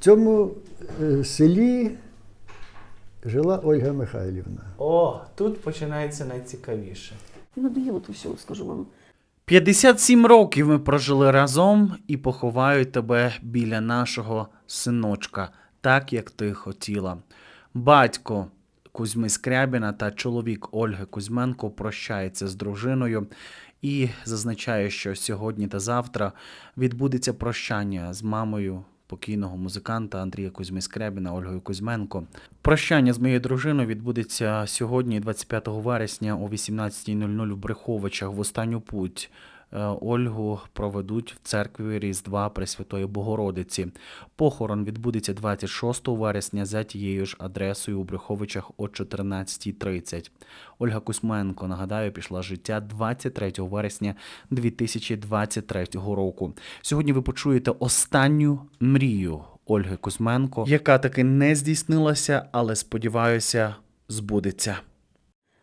цьому е, селі жила Ольга Михайлівна. О, тут починається найцікавіше. Надоїло то все, скажу вам. 57 років ми прожили разом і поховаю тебе біля нашого синочка, так як ти хотіла. Батько Кузьми Скрябіна та чоловік Ольги Кузьменко прощається з дружиною і зазначає, що сьогодні та завтра відбудеться прощання з мамою покійного музиканта Андрія Кузьми Скрябіна Ольгою Кузьменко. Прощання з моєю дружиною відбудеться сьогодні, 25 вересня о 18.00 в Бреховичах в останню путь. Е, Ольгу проведуть в церкві Різдва Пресвятої Богородиці. Похорон відбудеться 26 вересня за тією ж адресою у Бреховичах о 14.30. Ольга Кузьменко, нагадаю, пішла життя 23 вересня 2023 року. Сьогодні ви почуєте останню мрію Ольги Кузьменко, яка таки не здійснилася, але сподіваюся, збудеться.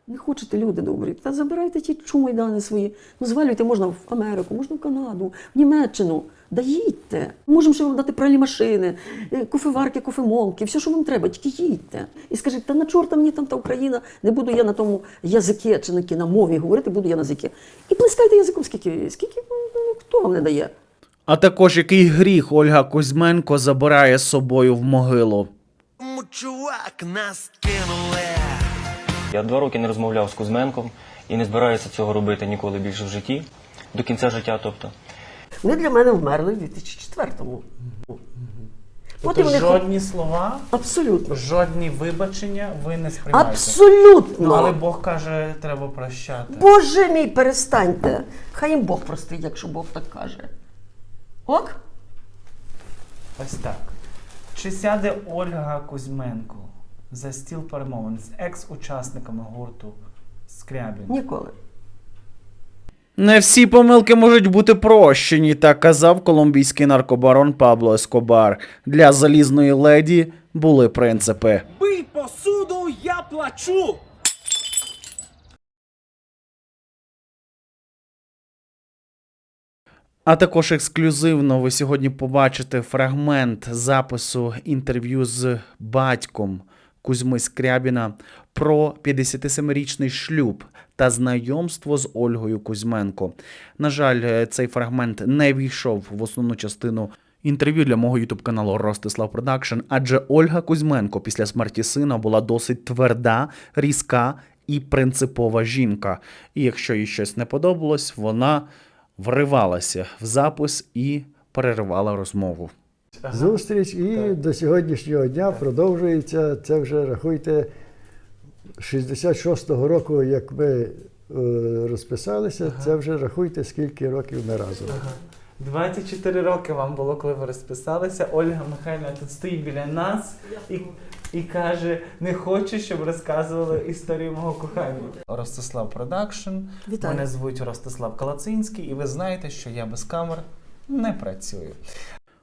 Не хочете, люди добрі, та забирайте ті чумайдани свої. Ну, звалюйте можна в Америку, можна в Канаду, в Німеччину. Да їдьте. Можемо ще вам дати пральні машини, е, кофеварки, кофемолки, все, що вам треба, тільки їдьте. І скажіть, та на чорта мені там та Україна, не буду я на тому язикі чи на на мові говорити, буду я на язикі. І плескайте язиком, скільки, скільки ну, хто вам не дає. А також який гріх Ольга Кузьменко забирає з собою в могилу. Чувак нас кинули. Я два роки не розмовляв з Кузьменком і не збираюся цього робити ніколи більше в житті, до кінця життя, тобто. Вони для мене вмерли в 2004-му. Потім вони хо- жодні слова, Абсолютно. жодні вибачення ви не сприймаєте. Абсолютно. Ну, але Бог каже, треба прощати. Боже мій, перестаньте. Хай їм Бог простить, якщо Бог так каже. Ок? Ось так. Чи сяде Ольга Кузьменко за стіл перемовин з екс-учасниками гурту Скрябін? Ніколи. Не всі помилки можуть бути прощені, так казав колумбійський наркобарон Пабло Ескобар. Для залізної леді були принципи. Бий посуду, я плачу. А також ексклюзивно ви сьогодні побачите фрагмент запису інтерв'ю з батьком Кузьми Скрябіна про 57-річний шлюб та знайомство з Ольгою Кузьменко. На жаль, е, цей фрагмент не війшов в основну частину. Інтерв'ю для мого ютуб каналу Ростислав Продакшн, адже Ольга Кузьменко після смерті сина була досить тверда, різка і принципова жінка. І якщо їй щось не подобалось, вона вривалася в запис і переривала розмову. Зустріч і до сьогоднішнього дня продовжується. Це вже рахуйте 66-го року, як ми е, розписалися, це вже рахуйте, скільки років ми разом. 24 роки вам було, коли ви розписалися. Ольга Михайлівна тут стоїть біля нас і, і каже: не хочу, щоб розказували історію мого кохання. Ростислав Продакшн. Мене звуть Ростислав Калацинський, і ви знаєте, що я без камер не працюю.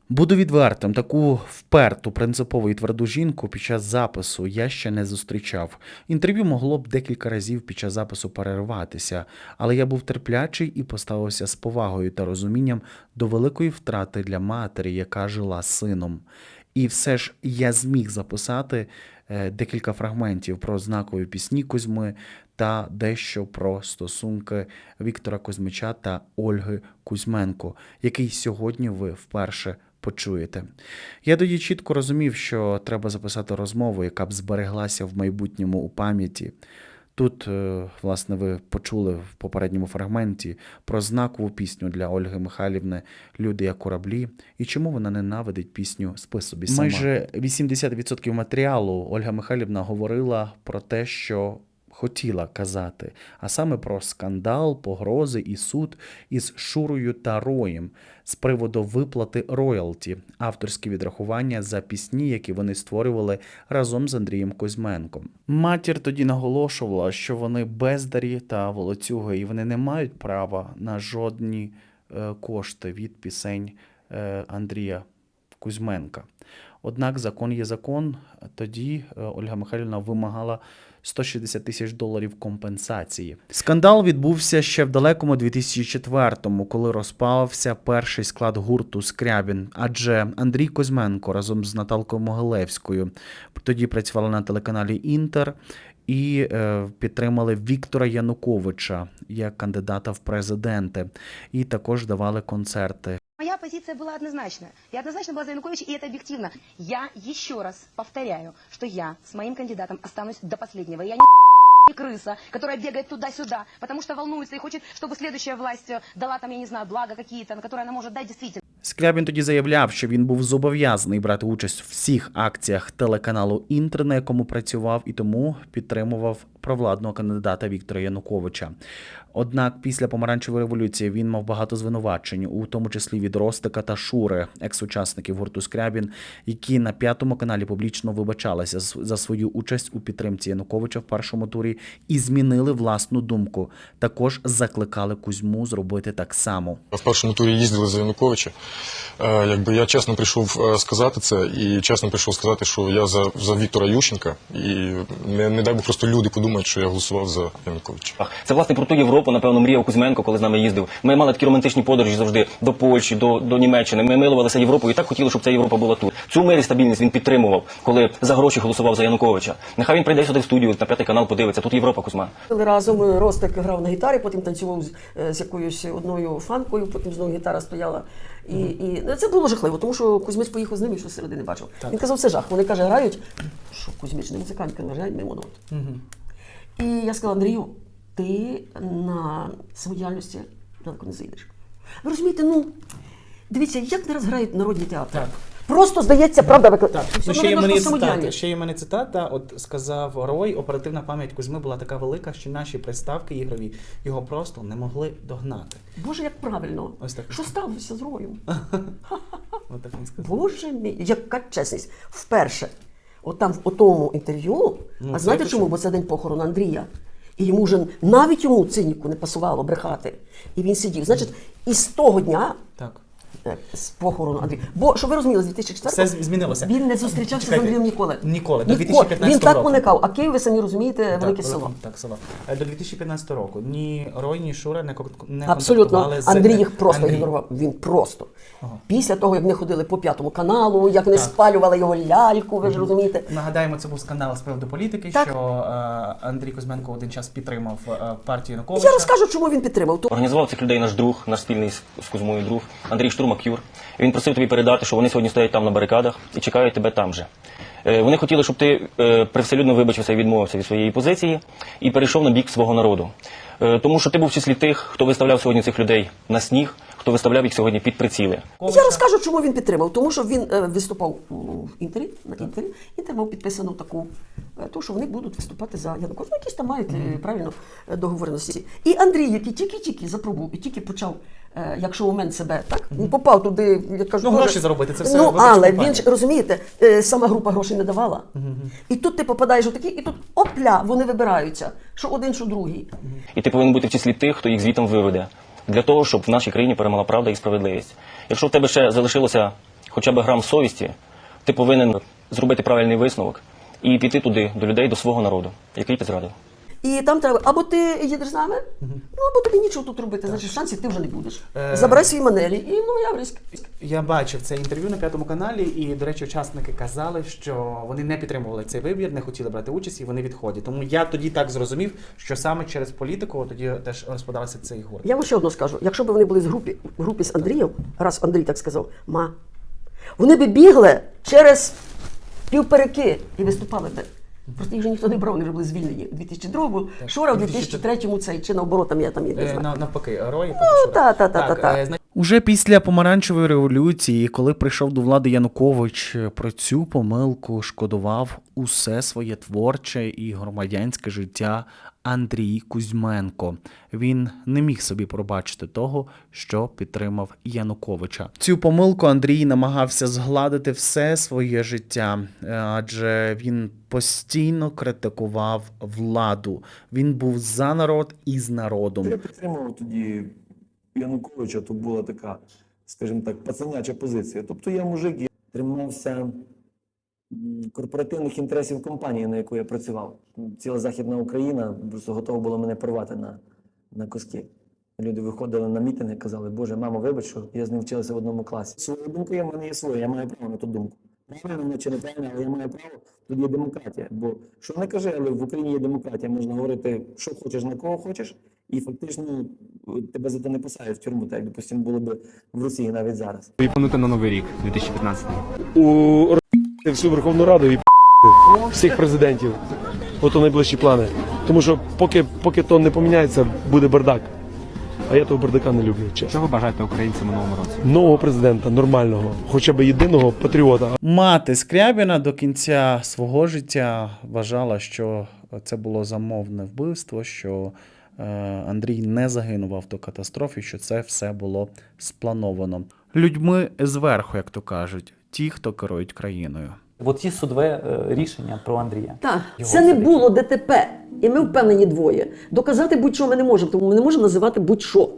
Буду відвертим, таку вперту, принципову і тверду жінку під час запису я ще не зустрічав. Інтерв'ю могло б декілька разів під час запису перерватися, але я був терплячий і поставився з повагою та розумінням до великої втрати для матері, яка жила сином. І все ж я зміг записати е, декілька фрагментів про знакові пісні Кузьми та дещо про стосунки Віктора Кузьмича та Ольги Кузьменко, який сьогодні ви вперше почуєте. Я тоді чітко розумів, що треба записати розмову, яка б збереглася в майбутньому у пам'яті. Тут, е, власне, ви почули в попередньому фрагменті про знакову пісню для Ольги Михайлівни Люди як кораблі і чому вона ненавидить пісню Спи собі сама. Майже 80% матеріалу Ольга Михайлівна говорила про те, що хотіла казати, а саме про скандал, погрози і суд із Шурою та Роєм з приводу виплати роялті, авторські відрахування за пісні, які вони створювали разом з Андрієм Кузьменком. Матір тоді наголошувала, що вони бездарі та волоцюги, і вони не мають права на жодні е, кошти від пісень е, Андрія Кузьменка. Однак закон є закон. Тоді е, Ольга Михайлівна вимагала 160 тисяч доларів компенсації. Скандал відбувся ще в далекому 2004-му, коли розпався перший склад гурту Скрябін. Адже Андрій Козьменко разом з Наталкою Могилевською тоді працювали на телеканалі Інтер і е, підтримали Віктора Януковича як кандидата в президенти, і також давали концерти Моя позиция была однозначная. Я однозначно была за Януковича, и это объективно. Я еще раз повторяю, что я с моим кандидатом останусь до последнего. Я не крыса, которая бегает туда-сюда, потому что волнуется и хочет, чтобы следующая власть э, дала там, я не знаю, блага какие-то, на которые она может дать действительно. Скрябін тоді заявляв, що він був зобов'язаний брати участь в всіх акціях телеканалу Інтер, на якому працював, і тому підтримував провладного кандидата Віктора Януковича. Однак після помаранчевої революції він мав багато звинувачень, у тому числі від Ростика та Шури, екс-учасників гурту Скрябін, які на п'ятому каналі публічно вибачалися за свою участь у підтримці Януковича в першому турі і змінили власну думку. Також закликали Кузьму зробити так само. В першому турі їздили за Януковича. Е, Якби я чесно прийшов е, сказати це, і чесно прийшов сказати, що я за, за Віктора Ющенка, і не, не дай Бог просто люди подумають, що я голосував за Януковича. Це власне про ту Європу, напевно, мріяв Кузьменко, коли з нами їздив. Ми мали такі романтичні подорожі завжди до Польщі, до, до Німеччини. Ми милувалися Європою і так хотіли, щоб ця Європа була тут. Цю мир і стабільність він підтримував, коли за гроші голосував за Януковича. Нехай він прийде сюди в студію на п'ятий канал, подивиться. Тут Європа, Кузьма. Коли разом е, Ростик грав на гітарі, потім танцював з, е, з якоюсь одною фанкою, потім знову гітара стояла. І, і ну, це було жахливо, тому що Кузьмич поїхав з ними, що середини бачив. Він казав, це жах. Вони каже, грають, що Кузьмич не музикант, каже, грають мимо нот. І я сказала, Андрію, ти на самодіяльності далеко не зайдеш. Ви розумієте, ну дивіться, як не раз грають народні театри. Так. Просто здається, правда, виклик. Так, Все ну, ще є мене цитата. Ще є мене цитата. От сказав Рой, оперативна пам'ять Кузьми була така велика, що наші приставки ігрові його просто не могли догнати. Боже, як правильно. Ось так. Що сталося з роєм? Боже мій, яка чесність. Вперше, от там в тому інтерв'ю, Ну, а знаєте чому? Бо це день похорону Андрія. І йому вже навіть йому циніку не пасувало брехати. І він сидів. Значить, і з того дня. Так. Е, З похорону Андрія. Бо, щоб ви розуміли, з 2004 Все змінилося. Він не зустрічався Чекайте, з Андрієм ніколи. ніколи, до Ніколи. 2015 Він так року. уникав. А Київ, ви самі розумієте, велике так, село. Так, село. Е, До 2015 року ні Рой, ні Шура не, кон- не Абсолютно. контактували з Андрій їх просто Андрій. ігнорував. Він просто. Ага. Після того, як вони ходили по п'ятому каналу, як вони спалювали його ляльку, ви ж розумієте. Нагадаємо, це був скандал з приводу політики, Так. що е, Андрій Кузьменко один час підтримав е, партію Януковича. Я розкажу, чому він підтримав. То- Організував цих людей наш друг, наш спільний з, з Кузьмою друг Андрій Штурмак Юр. Він просив тобі передати, що вони сьогодні стоять там на барикадах і чекають тебе там же. Е, Вони хотіли, щоб ти е, привселюдно вибачився і відмовився від своєї позиції і перейшов на бік свого народу. Е, Тому що ти був в числі тих, хто виставляв сьогодні цих людей на сніг, хто виставляв їх сьогодні під приціли. Я розкажу, чому він підтримав. Тому що він е, виступав у інтері на інтері. Інтер мав підписану таку, е, то, що вони будуть виступати за Януковича. Ну, якісь там мають е, правильно е, договореності. І Андрій, який тільки-тільки запробував і тільки почав. е, Як шоумен себе, так? Він попав туди, я кажу, Ну, дуже- гроші заробити, це все Ну, виборча але кампанія. він ж розумієте, е, сама група грошей не давала. І тут ти попадаєш у такі, і тут опля, вони вибираються, що один, що другий. І ти повинен бути в числі тих, хто їх звітом виведе, для того, щоб в нашій країні перемогла правда і справедливість. Якщо в тебе ще залишилося хоча б грам совісті, ти повинен зробити правильний висновок і піти туди, до людей, до свого народу, який ти зрадив. І там треба, або ти їдеш з нами, ну або тобі нічого тут робити. Значить, шансів ти вже не будеш. Е. Забирай свої манелі і ну я Яврськ. Я бачив це інтерв'ю на п'ятому каналі, і, до речі, учасники казали, що вони не підтримували цей вибір, не хотіли брати участь і вони відходять. Тому я тоді так зрозумів, що саме через політику тоді теж розпадався цей гурт. Я вам ще одно скажу: якщо б вони були з групі, в групі з Андрієм, раз Андрій так сказав, ма, вони би бігли через півпереки і виступали би. Просто їх вже ніхто не брав, вони вже були звільнені. У 2002-му, Шура в 2003-му цей, чи наоборот, там я там є, не Е, знаю. навпаки, герої. Ну, та, та, та, та, та. Уже після помаранчевої революції, коли прийшов до влади Янукович, про цю помилку шкодував усе своє творче і громадянське життя Андрій Кузьменко. Він не міг собі пробачити того, що підтримав Януковича. Цю помилку Андрій намагався згладити все своє життя, е, адже він постійно критикував владу. Він був за народ і з народом. Я підтримував тоді Януковича, то була така, скажімо так, пацаняча позиція. Тобто я мужик, я тримався корпоративних інтересів компанії, на яку я працював. Ціла Західна Україна просто готова була мене порвати на, на куски. Люди виходили на мітинги, казали, Боже, мамо, вибач, що я з ним вчилася в одному класі. Свою думку я в мене є своя, я маю право на ту думку. Правильно чи неправильно, але я маю право, тут є демократія. Бо що не кажи, але в Україні є демократія. Можна говорити, що хочеш, на кого хочеш, і фактично тебе за це не посадять в тюрму, так як, допустимо, було б в Росії навіть зараз. Віпанути на новий рік 2015. у всю Верховну Раду і всіх президентів. Ото найближчі плани. Тому що поки, поки то не поміняється, буде бардак. А я того бардака не люблю, чесно. Що ви бажаєте українцям у новому році? Нового президента, нормального, хоча б єдиного патріота. Мати Скрябіна до кінця свого життя вважала, що це було замовне вбивство, що Андрій не загинув в автокатастрофі, що це все було сплановано. Людьми зверху, як то кажуть, ті, хто керують країною. От є судове е, рішення про Андрія. Так, Його це не було ДТП. І ми впевнені двоє. Доказати будь-що ми не можемо, тому ми не можемо називати будь-що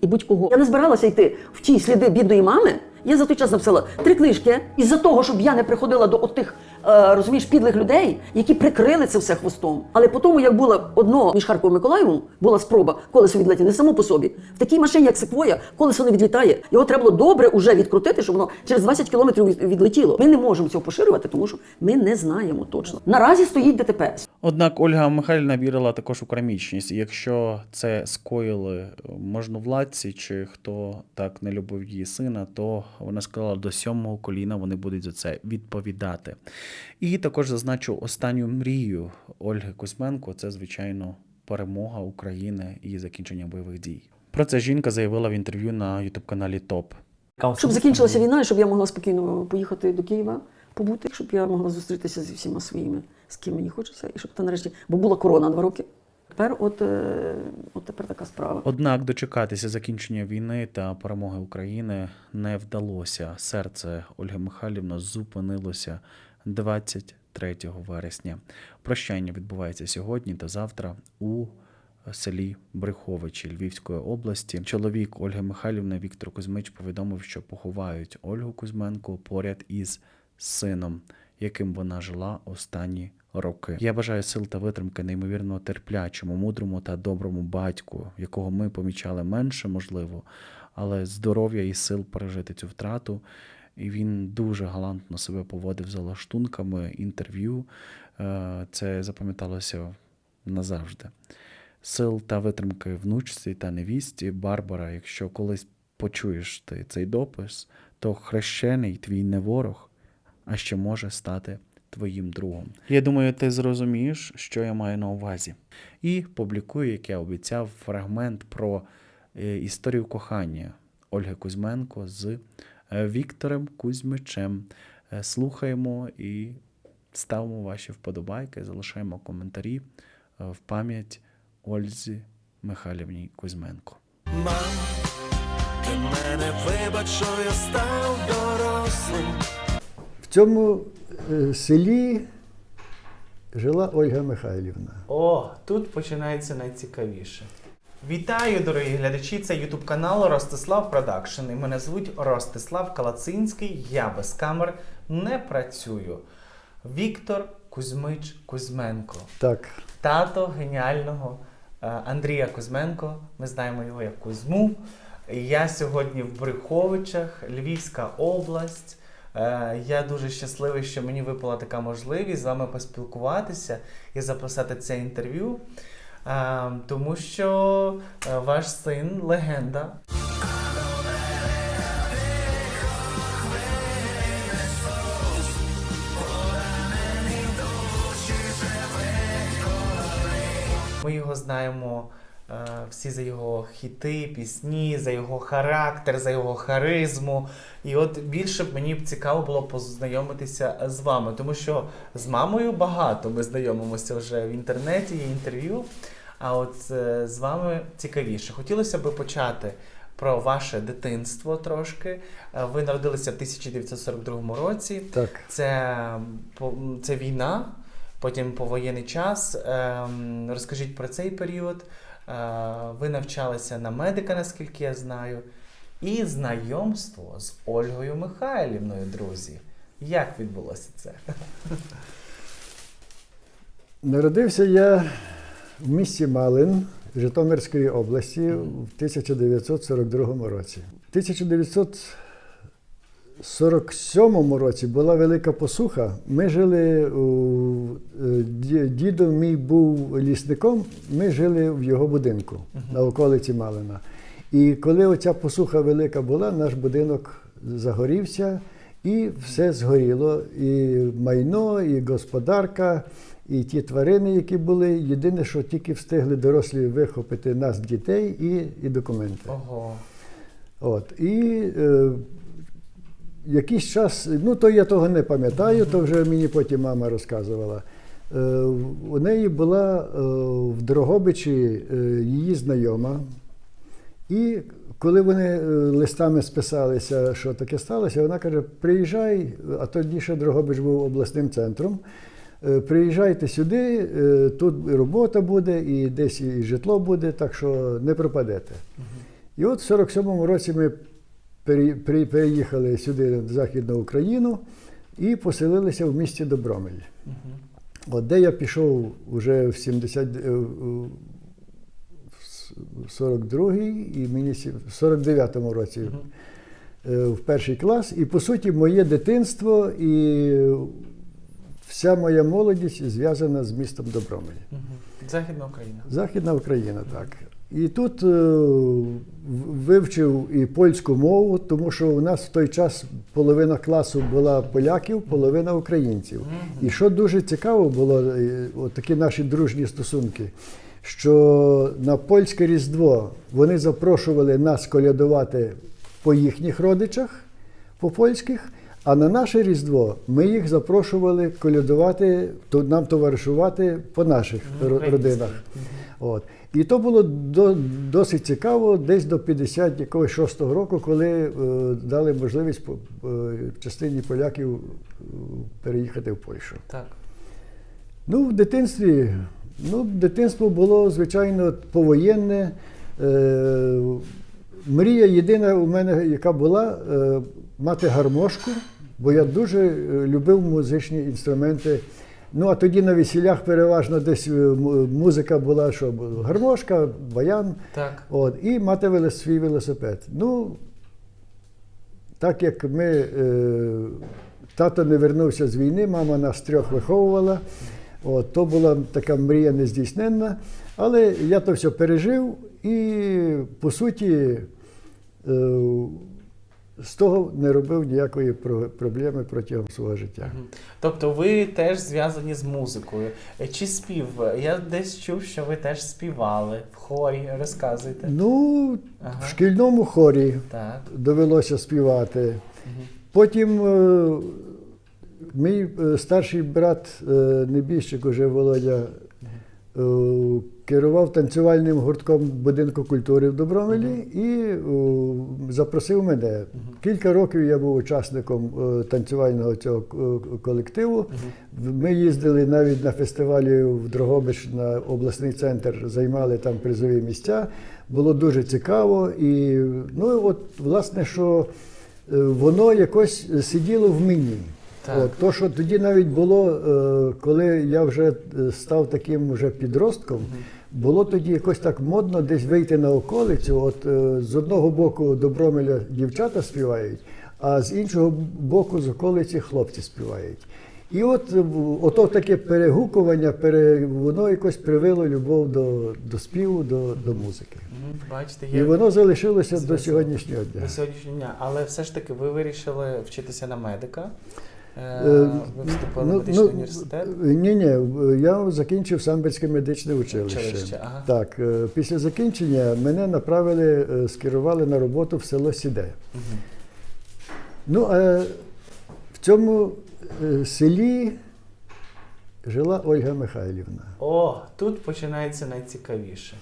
і будь-кого. Я не збиралася йти в ті сліди бідної мами. Я за той час написала три книжки. Із-за того, щоб я не приходила до отих, е, розумієш, підлих людей, які прикрили це все хвостом. Але по тому, як було одно між Харковом і Миколаєвом, була спроба колесо відлетіти не само по собі. В такій машині, як секвоя, колесо не відлітає. Його треба було добре уже відкрутити, щоб воно через 20 кілометрів відлетіло. Ми не можемо цього поширювати, тому що ми не знаємо точно. Наразі стоїть ДТП. Однак Ольга Михайлівна вірила також у крамічність. Якщо це скоїли можновладці чи хто так не любив її сина, то вона сказала, до сьомого коліна вони будуть за це відповідати. І також зазначу останню мрію Ольги Кузьменко це, звичайно, перемога України і закінчення бойових дій. Про це жінка заявила в інтерв'ю на ютуб-каналі ТОП. Щоб закінчилася війна, і щоб я могла спокійно поїхати до Києва, побути, щоб я могла зустрітися зі всіма своїми, з ким мені хочеться, і щоб та нарешті, бо була корона два роки. Тепер, от, е, от тепер така справа. Однак дочекатися закінчення війни та перемоги України не вдалося. Серце Ольги Михайлівни зупинилося 23 вересня. Прощання відбувається сьогодні та завтра у селі Бреховичі Львівської області. Чоловік Ольги Михайлівни Віктор Кузьмич повідомив, що поховають Ольгу Кузьменко поряд із сином, яким вона жила останні роки. Я бажаю сил та витримки неймовірно терплячому, мудрому та доброму батьку, якого ми помічали менше, можливо, але здоров'я і сил пережити цю втрату. І він дуже галантно себе поводив за лаштунками інтерв'ю. Е, Це запам'яталося назавжди. Сил та витримки внучці та невісті Барбара, якщо колись почуєш ти цей допис, то хрещений твій не ворог, а ще може стати твоїм другом. Я думаю, ти зрозумієш, що я маю на увазі. І публікую, як я обіцяв, фрагмент про е, історію кохання Ольги Кузьменко з Віктором Кузьмичем. Е, Слухаємо і ставимо ваші вподобайки, залишаємо коментарі е, в пам'ять Ользі Михайлівні Кузьменко. Мам, ти мене вибач, що я став дорослим. В цьому е, селі жила Ольга Михайлівна. О, тут починається найцікавіше. Вітаю, дорогі глядачі! Це Ютуб канал Ростислав Продакшн. І мене звуть Ростислав Калацинський. Я без камер не працюю. Віктор Кузьмич Кузьменко. Так, Тато геніального е, Андрія Кузьменко. Ми знаємо його як Кузьму. Я сьогодні в Брюховичах, Львівська область. Е, Я дуже щасливий, що мені випала така можливість з вами поспілкуватися і записати це інтерв'ю. Е, Тому що е, ваш син легенда. Ми його знаємо е, всі за його хіти, пісні, за його характер, за його харизму. І от більше б мені б цікаво було познайомитися з вами, тому що з мамою багато ми знайомимося вже в інтернеті, є інтерв'ю. А от е, з вами цікавіше. Хотілося б почати про ваше дитинство трошки. Е, Ви народилися в 1942 році. так. Це, по- це війна, потім повоєнний час. Ем, Розкажіть про цей період. Е, Ви навчалися на медика, наскільки я знаю. І знайомство з Ольгою Михайлівною, друзі. Як відбулося це? Народився я в місті Малин Житомирської області в 1942 році. В 1947 році була велика посуха. Ми жили у е, ді- дідо мій був лісником. Ми жили в його будинку на околиці Малина. І коли оця посуха велика була, наш будинок загорівся, і все згоріло. І майно, і господарка, і ті тварини, які були. Єдине, що тільки встигли дорослі вихопити нас, дітей, і, і документи. Ого. От. І е, якийсь час, ну то я того не пам'ятаю, то вже мені потім мама розказувала. Е, у неї була е, в Дрогобичі е, її знайома. І коли вони е, листами списалися, що таке сталося, вона каже: приїжджай, а тоді ще Дрогобич був обласним центром. е, Приїжджайте сюди, е, тут і робота буде, і десь і житло буде, так що не пропадете. І от в 47-му році ми переїхали сюди, в Західну Україну, і поселилися в місті Добромель. От де я пішов вже в 70, е, в 42-й і мені в 49-му році е, в перший клас. І по суті, моє дитинство і вся моя молодість зв'язана з містом Добромель. Західна Україна. Західна Україна, так. І тут е, вивчив і польську мову, тому що у нас в той час половина класу була поляків, половина українців. І що дуже цікаво було, е, такі наші дружні стосунки, що на польське Різдво вони запрошували нас колядувати по їхніх родичах, по польських. А на наше Різдво ми їх запрошували колядувати, нам товаришувати по наших українських. родинах. От. І то було до, досить цікаво десь до 56-го року, коли е, дали можливість е, частині поляків е, переїхати в Польщу. Так. Ну, в дитинстві, ну, дитинство було, звичайно, повоєнне. Е, мрія єдина у мене, яка була, е, мати гармошку, бо я дуже е, любив музичні інструменти. Ну, а тоді на весіллях переважно десь музика була, що гармошка, баян. Так. От, і мати велос- свій велосипед. Ну, так як ми, е, тато не вернувся з війни, мама нас трьох виховувала. От, то була така мрія нездійсненна. Але я то все пережив і, по суті, е, з того не робив ніякої проблеми протягом свого життя. Тобто ви теж зв'язані з музикою. Е, Чи спів? Я десь чув, що ви теж співали в хорі. Розказуйте. Ну, Ага. в шкільному хорі Так. довелося співати. Потім е, мій е, старший брат, е, небіжчик уже Володя, е, керував танцювальним гуртком будинку культури в Добромелі і запросив мене. Кілька років я був учасником танцювального цього колективу. Ми їздили навіть на фестивалі в Дрогобич на обласний центр, займали там призові місця. Було дуже цікаво. І ну, от, власне, що воно якось сиділо в мені. От, то, що тоді навіть було, е, коли я вже е, став таким вже підростком, було тоді якось так модно десь вийти на околицю. От е, з одного боку Добромеля дівчата співають, а з іншого боку з околиці хлопці співають. І от ото таке перегукування, пере, воно якось привело любов до, до співу, до, до музики. Бачите, І воно залишилося до сьогоднішнього дня. до сьогоднішнього дня. Але все ж таки ви вирішили вчитися на медика. Е, Е, Ви вступили в медичний університет. Ні, ні, я закінчив Самбірське медичне училище. Училище, ага. Так, е, після закінчення мене направили, скерували на роботу в село Сіде. Ну, а в цьому селі жила Ольга Михайлівна. О, тут починається найцікавіше.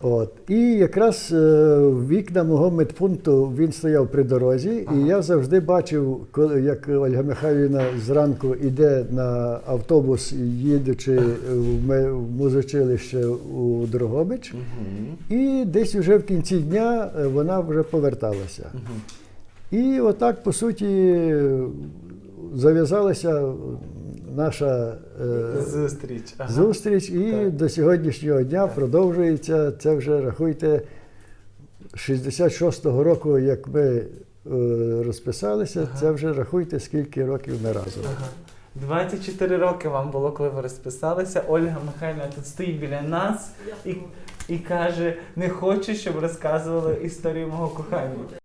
От. І якраз е, вікна мого медпункту він стояв при дорозі, і я завжди бачив, як Ольга Михайлівна зранку йде на автобус, їдучи в музичилище у Дрогобич, і десь вже в кінці дня е, вона вже поверталася. І отак, по суті, зав'язалася наша е, Зустріч. Ага. зустріч, і Так. до сьогоднішнього дня продовжується. Це вже рахуйте 66-го року, як ми е, розписалися, це вже рахуйте, скільки років ми разом. Ага. 24 роки вам було, коли ви розписалися. Ольга Михайлівна тут стоїть біля нас і, і каже: не хочу, щоб розказували історію мого кохання.